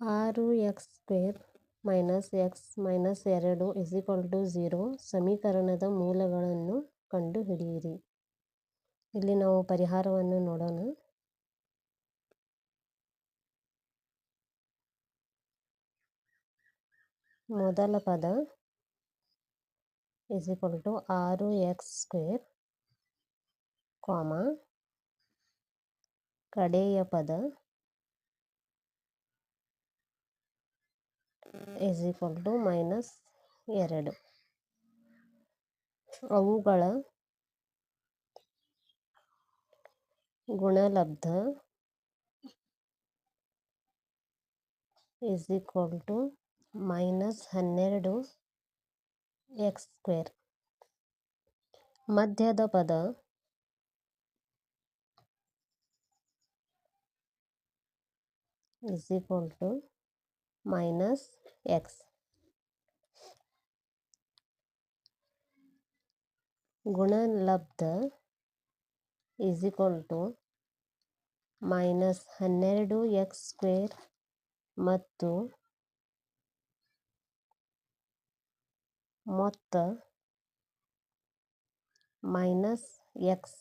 ಆರು x square minus x minus ಎರಡು is equal to zero ಸಮೀಕರಣದ ಮೂಲಗಳನ್ನು ಕಂಡುಹಿಡಿಯಿರಿ. ಇಲ್ಲಿ ನಾವು ಪರಿಹಾರವನ್ನು ನೋಡೋಣ. ಮೊದಲ ಪದ ಇಸ್ ಈಕ್ವಲ್ ಟು ಆರು ಎಕ್ಸ್ ಸ್ಕ್ವೇರ್ ಕಾಮ ಕಡೆಯ ಪದ ಇಸ್ ಈಕ್ವಲ್ ಟು ಮೈನಸ್ ಎರಡು. ಅವುಗಳ ಗುಣಲಬ್ಧ ಇಸ್ ಈಕ್ವಲ್ ಟು ಮೈನಸ್ ಹನ್ನೆರಡು ಎಕ್ಸ್ ಸ್ಕ್ವೇರ್ ಮಧ್ಯದ ಪದ is equal to minus x ಗುಣಲಬ್ಧ is equal to minus ಹನ್ನೆರಡು ಎಕ್ಸ್ ಸ್ಕ್ವೇರ್ ಮತ್ತು ಮೊತ್ತ ಮೈನಸ್ ಎಕ್ಸ್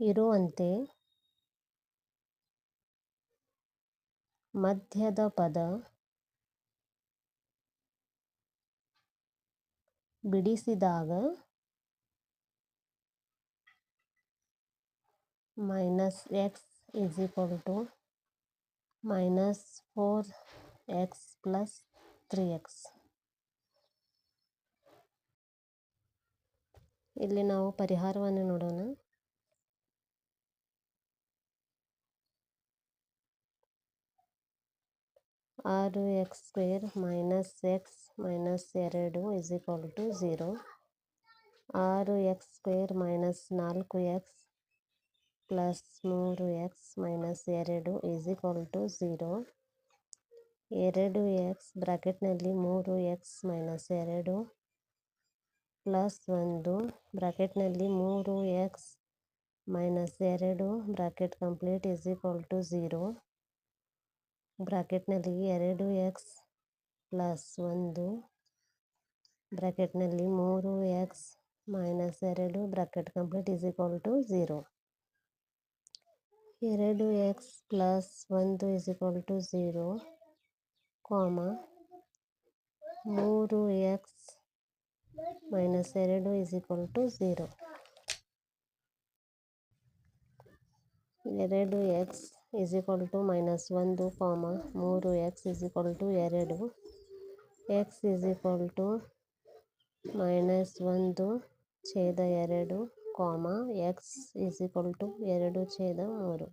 ಇರುವಂತೆ ಮಧ್ಯದ ಪದ ಬಿಡಿಸಿದಾಗ minus x is equal to minus four x plus three x ಇಲ್ಲಿ ನಾವು ಪರಿಹಾರವನ್ನು ನೋಡೋಣ. ಆರು x square minus x minus ಎರಡು ಇಸ್ ಈಕ್ವಲ್ ಟು ಝೀರೋ. ಆರು ಎಕ್ಸ್ ಸ್ಕ್ವೇರ್ ಮೈನಸ್ ನಾಲ್ಕು ಎಕ್ಸ್ ಪ್ಲಸ್ ಮೂರು ಎಕ್ಸ್ ಮೈನಸ್ ಎರಡು ಇಸ್ ಈಕ್ವಲ್ ಟು ಝೀರೋ. ಎರಡು ಎಕ್ಸ್ ಬ್ರಾಕೆಟ್ನಲ್ಲಿ ಮೂರು ಎಕ್ಸ್ ಮೈನಸ್ ಎರಡು ಪ್ಲಸ್ ಒಂದು ಬ್ರಾಕೆಟ್ನಲ್ಲಿ ಮೂರು ಎಕ್ಸ್ ಮೈನಸ್ ಎರಡು bracket complete is equal to zero. ಬ್ರಾಕೆಟ್ನಲ್ಲಿ ಎರಡು ಎಕ್ಸ್ ಪ್ಲಸ್ ಒಂದು, ಬ್ರಾಕೆಟ್ನಲ್ಲಿ ಮೂರು ಎಕ್ಸ್ ಮೈನಸ್ ಎರಡು, bracket complete is equal to zero. ಎರಡು ಎಕ್ಸ್ ಪ್ಲಸ್ ಒಂದು is equal to zero, comma ಮೂರು ಎಕ್ಸ್ ಮೈನಸ್ ಎರಡು ಈಸ್ ಈಕ್ವಲ್ ಟು ಝೀರೋ. ಎರಡು x is equal to minus ಒಂದು ಕಾಮ ಮೂರು ಎಕ್ಸ್ ಈಸ್ ಈಕ್ವಲ್ ಟು ಎರಡು. X is equal to minus ಒಂದು ಛೇದ ಎರಡು ಕಾಮ ಎಕ್ಸ್ ಈಸ್ ಈಕ್ವಲ್ ಟು ಎರಡು ಛೇದ ಮೂರು